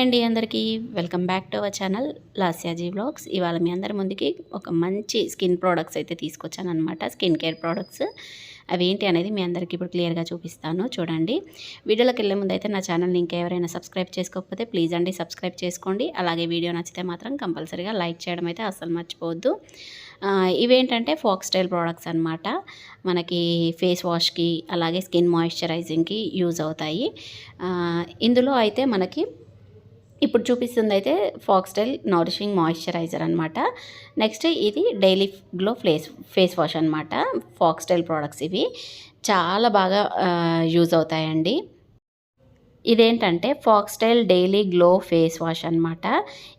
Hi అండి అందరికీ. Welcome back to our channel Lasyaji blogs ఇవాళ మీ అందరి ముందుకి ఒక మంచి స్కిన్ ప్రోడక్ట్స్ అయితే తీసుకొచ్చాను అనమాట స్కిన్ కేర్ ప్రోడక్ట్స్. అవి ఏంటి అనేది మీ అందరికీ ఇప్పుడు క్లియర్గా చూపిస్తాను. చూడండి. వీడియోలోకి వెళ్ళే ముందు అయితే నా ఛానల్ని ఇంకెవరైనా సబ్స్క్రైబ్ చేసుకోకపోతే ప్లీజ్ అండి సబ్స్క్రైబ్ చేసుకోండి. అలాగే వీడియో నచ్చితే మాత్రం కంపల్సరీగా లైక్ చేయడం అయితే అస్సలు మర్చిపోవద్దు. ఇవేంటంటే ఫాక్ స్టైల్ ప్రోడక్ట్స్ అనమాట మనకి ఫేస్ వాష్కి అలాగే స్కిన్ మాయిశ్చరైజింగ్కి యూజ్ అవుతాయి. ఇందులో అయితే మనకి ఇప్పుడు చూపిస్తుంది అయితే ఫాక్స్టైల్ నౌరిషింగ్ మాయిశ్చరైజర్ అనమాట నెక్స్ట్ ఇది daily glow face face wash అనమాట ఫాక్స్టైల్ ప్రోడక్ట్స్ ఇవి. చాలా బాగా యూజ్ అవుతాయండి. ఇదేంటంటే Foxtale daily glow face wash అనమాట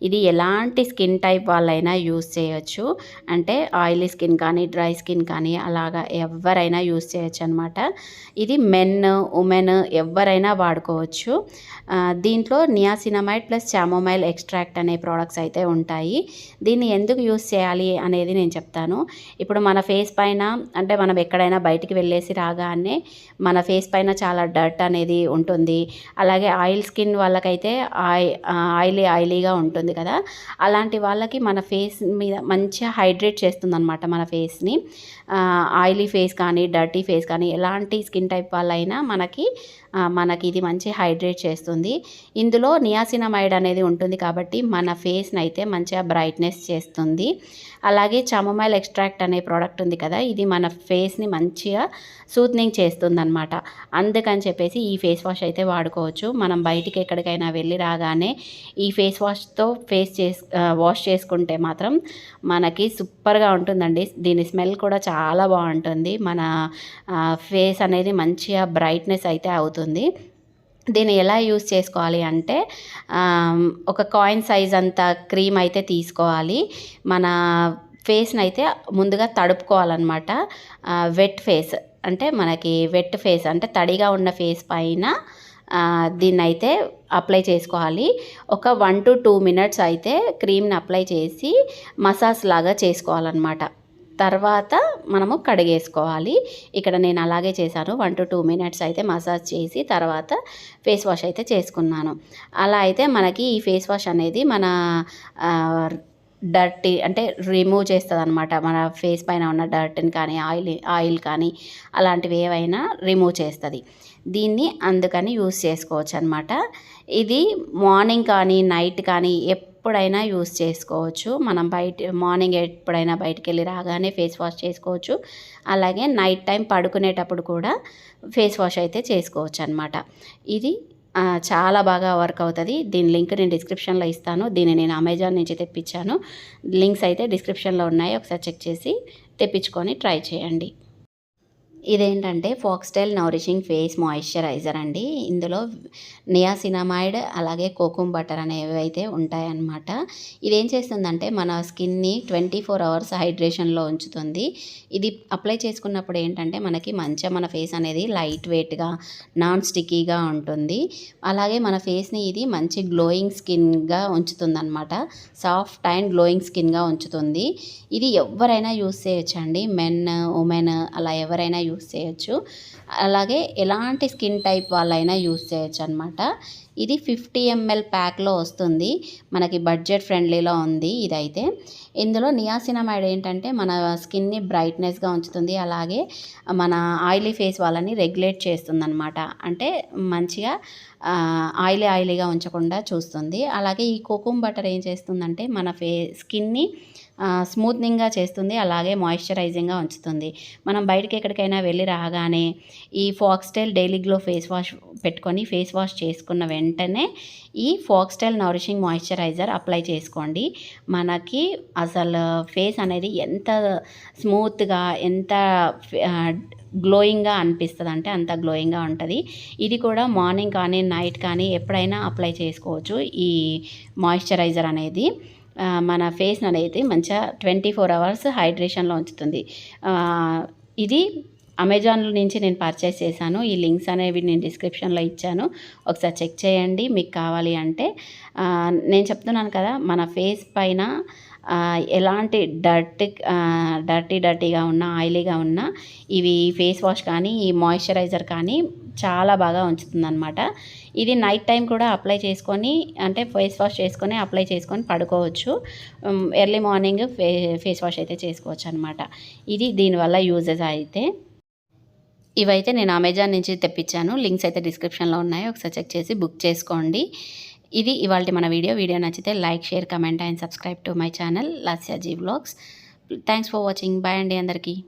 ఇది ఎలాంటి స్కిన్ టైప్ వాళ్ళైనా యూస్ చేయొచ్చు. అంటే ఆయిలీ స్కిన్ కానీ డ్రై స్కిన్ కానీ అలాగా ఎవరైనా యూస్ చేయొచ్చు అనమాట ఇది మెన్ ఉమెన్ ఎవరైనా వాడుకోవచ్చు. దీంట్లో నియాసినమైడ్ ప్లస్ చామోమైల్ ఎక్స్ట్రాక్ట్ అనే ప్రోడక్ట్స్ అయితే ఉంటాయి. దీన్ని ఎందుకు యూస్ చేయాలి అనేది నేను చెప్తాను. ఇప్పుడు మన ఫేస్ పైన అంటే మనం ఎక్కడైనా బయటికి వెళ్ళేసి రాగానే మన ఫేస్ పైన చాలా డర్ట్ అనేది ఉంటుంది. అలాగే ఆయిల్ స్కిన్ వాళ్ళకైతే ఆయి ఆయిలీ ఆయిలీగా ఉంటుంది కదా. అలాంటి వాళ్ళకి మన ఫేస్ మీద మంచిగా హైడ్రేట్ చేస్తుంది అనమాట మన ఫేస్ని. ఆయిలీ ఫేస్ కానీ డర్టీ ఫేస్ కానీ ఎలాంటి స్కిన్ టైప్ వాళ్ళైనా మనకి మనకి ఇది మంచి హైడ్రేట్ చేస్తుంది. ఇందులో నియాసినమైడ్ అనేది ఉంటుంది కాబట్టి మన ఫేస్ని అయితే మంచిగా బ్రైట్నెస్ చేస్తుంది. అలాగే చమమైల్ ఎక్స్ట్రాక్ట్ అనే ప్రోడక్ట్ ఉంది కదా ఇది మన ఫేస్ని మంచిగా సూత్నింగ్ చేస్తుంది అనమాట అందుకని చెప్పేసి ఈ ఫేస్ వాష్ అయితే వాడుకో చేసుకోవచ్చు. మనం బయటికి ఎక్కడికైనా వెళ్ళి రాగానే ఈ ఫేస్ వాష్తో ఫేస్ చేస్ వాష్ చేసుకుంటే మాత్రం మనకి సూపర్గా ఉంటుందండి. దీని స్మెల్ కూడా చాలా బాగుంటుంది. మన ఫేస్ అనేది మంచిగా బ్రైట్నెస్ అయితే అవుతుంది. దీన్ని ఎలా యూస్ చేసుకోవాలి అంటే ఒక కాయిన్ సైజ్ అంత క్రీమ్ అయితే తీసుకోవాలి. మన ఫేస్ని అయితే ముందుగా తడుపుకోవాలన్నమాట. వెట్ ఫేస్ అంటే మనకి వెట్ ఫేస్ అంటే తడిగా ఉన్న ఫేస్ పైన దీన్ని అయితే అప్లై చేసుకోవాలి. ఒక వన్ టు టూ మినిట్స్ అయితే క్రీమ్ని అప్లై చేసి మసాజ్ లాగా చేసుకోవాలన్నమాట. తర్వాత మనము కడిగేసుకోవాలి. ఇక్కడ నేను అలాగే చేశాను. వన్ టు టూ మినిట్స్ అయితే మసాజ్ చేసి తర్వాత ఫేస్ వాష్ అయితే చేసుకున్నాను. అలా అయితే మనకి ఈ ఫేస్ వాష్ అనేది మన డర్టీ అంటే రిమూవ్ చేస్తుంది అనమాట మన ఫేస్ పైన ఉన్న డర్ట్ని కానీ ఆయిల్ ఆయిల్ కానీ అలాంటివి ఏవైనా రిమూవ్ చేస్తుంది. దీన్ని అందుకని యూస్ చేసుకోవచ్చు అనమాట ఇది మార్నింగ్ కానీ నైట్ కానీ ఎప్పుడైనా యూస్ చేసుకోవచ్చు. మనం బయట మార్నింగ్ ఎప్పుడైనా బయటికి వెళ్ళి రాగానే ఫేస్ వాష్ చేసుకోవచ్చు. అలాగే నైట్ టైం పడుకునేటప్పుడు కూడా ఫేస్ వాష్ అయితే చేసుకోవచ్చు అనమాట ఇది చాలా బాగా వర్క్ అవుతుంది. దీని లింక్ నేను డిస్క్రిప్షన్లో ఇస్తాను. దీన్ని నేను అమెజాన్ నుంచి తెప్పించాను. లింక్స్ అయితే డిస్క్రిప్షన్లో ఉన్నాయి. ఒకసారి చెక్ చేసి తెప్పించుకొని ట్రై చేయండి. ఇదేంటంటే ఫాక్స్టైల్ నౌరిషింగ్ ఫేస్ మాయిశ్చరైజర్ అండి. ఇందులో నియాసినమైడ్ అలాగే కోకుమ్ బటర్ అనేవి అయితే ఉంటాయన్నమాట. ఇదేం చేస్తుందంటే మన స్కిన్ని ట్వంటీ ఫోర్ అవర్స్ హైడ్రేషన్లో ఉంచుతుంది. ఇది అప్లై చేసుకున్నప్పుడు ఏంటంటే మనకి మంచిగా మన ఫేస్ అనేది లైట్ వెయిట్గా నాన్ స్టిక్కీగా ఉంటుంది. అలాగే మన ఫేస్ని ఇది మంచి గ్లోయింగ్ స్కిన్గా ఉంచుతుంది సాఫ్ట్ అండ్ గ్లోయింగ్ స్కిన్గా ఉంచుతుంది. ఇది ఎవరైనా యూస్ చేయొచ్చండి. మెన్ ఉమెన్ అలా ఎవరైనా యూస్ చేయొచ్చు. అలాగే ఎలాంటి స్కిన్ టైప్ వాళ్ళైనా యూస్ చేయొచ్చు అనమాట ఇది ఫిఫ్టీ ఎంఎల్ ప్యాక్లో వస్తుంది. మనకి బడ్జెట్ ఫ్రెండ్లీలో ఉంది ఇదైతే. ఇందులో నియాసినమైడ్ ఏంటంటే మన స్కిన్ని బ్రైట్నెస్గా ఉంచుతుంది. అలాగే మన ఆయిలీ ఫేస్ వాళ్ళని రెగ్యులేట్ చేస్తుంది అనమాట అంటే మంచిగా ఆయిలీ ఆయిలీగా ఉంచకుండా చూస్తుంది. అలాగే ఈ కోకుమ్ బటర్ ఏం చేస్తుందంటే మన ఫే స్కిన్ని స్మూత్నింగ్గా చేస్తుంది. అలాగే మాయిశ్చరైజింగ్గా ఉంచుతుంది. మనం బయటికి ఎక్కడికైనా వెళ్ళి రాగానే ఈ Foxtale daily glow face wash పెట్టుకొని ఫేస్ వాష్ చేసుకున్న వెంటనే ఈ ఫాక్స్టైల్ నౌరిషింగ్ మాయిశ్చరైజర్ అప్లై చేసుకోండి. మనకి అసలు ఫేస్ అనేది ఎంత స్మూత్గా ఎంత గ్లోయింగ్గా అనిపిస్తుంది అంటే అంత గ్లోయింగ్గా ఉంటుంది. ఇది కూడా మార్నింగ్ కానీ నైట్ కానీ ఎప్పుడైనా అప్లై చేసుకోవచ్చు ఈ మాయిశ్చరైజర్ అనేది. మన ఫేస్ అనేది మంచిగా ట్వంటీ ఫోర్ అవర్స్ హైడ్రేషన్లో ఉంచుతుంది. ఇది అమెజాన్ నుంచి నేను పర్చేస్ చేశాను. ఈ లింక్స్ అనేవి నేను డిస్క్రిప్షన్లో ఇచ్చాను. ఒకసారి చెక్ చేయండి. మీకు కావాలి అంటే నేను చెప్తున్నాను కదా మన ఫేస్ పైన ఎలాంటి డర్టీ డర్టీ డర్టీగా ఉన్న ఆయిలీగా ఉన్న ఇవి ఫేస్ వాష్ కానీ ఈ మాయిశ్చరైజర్ కానీ చాలా బాగా ఉంచుతుందన్నమాట. ఇది నైట్ టైం కూడా అప్లై చేసుకొని అంటే ఫేస్ వాష్ చేసుకొని అప్లై చేసుకొని పడుకోవచ్చు. ఎర్లీ మార్నింగ్ ఫే ఫేస్ వాష్ అయితే చేసుకోవచ్చు అనమాట ఇది దీనివల్ల యూజెస్ అయితే. ఇవైతే నేను అమెజాన్ నుంచి తెప్పించాను. లింక్స్ అయితే డిస్క్రిప్షన్లో ఉన్నాయి. ఒకసారి చెక్ చేసి బుక్ చేసుకోండి. ఇది ఇవాళ మన వీడియో. వీడియో నచ్చితే like share comment and subscribe to my channel Lasyaji blogs thanks for watching bye అండి అందరికీ.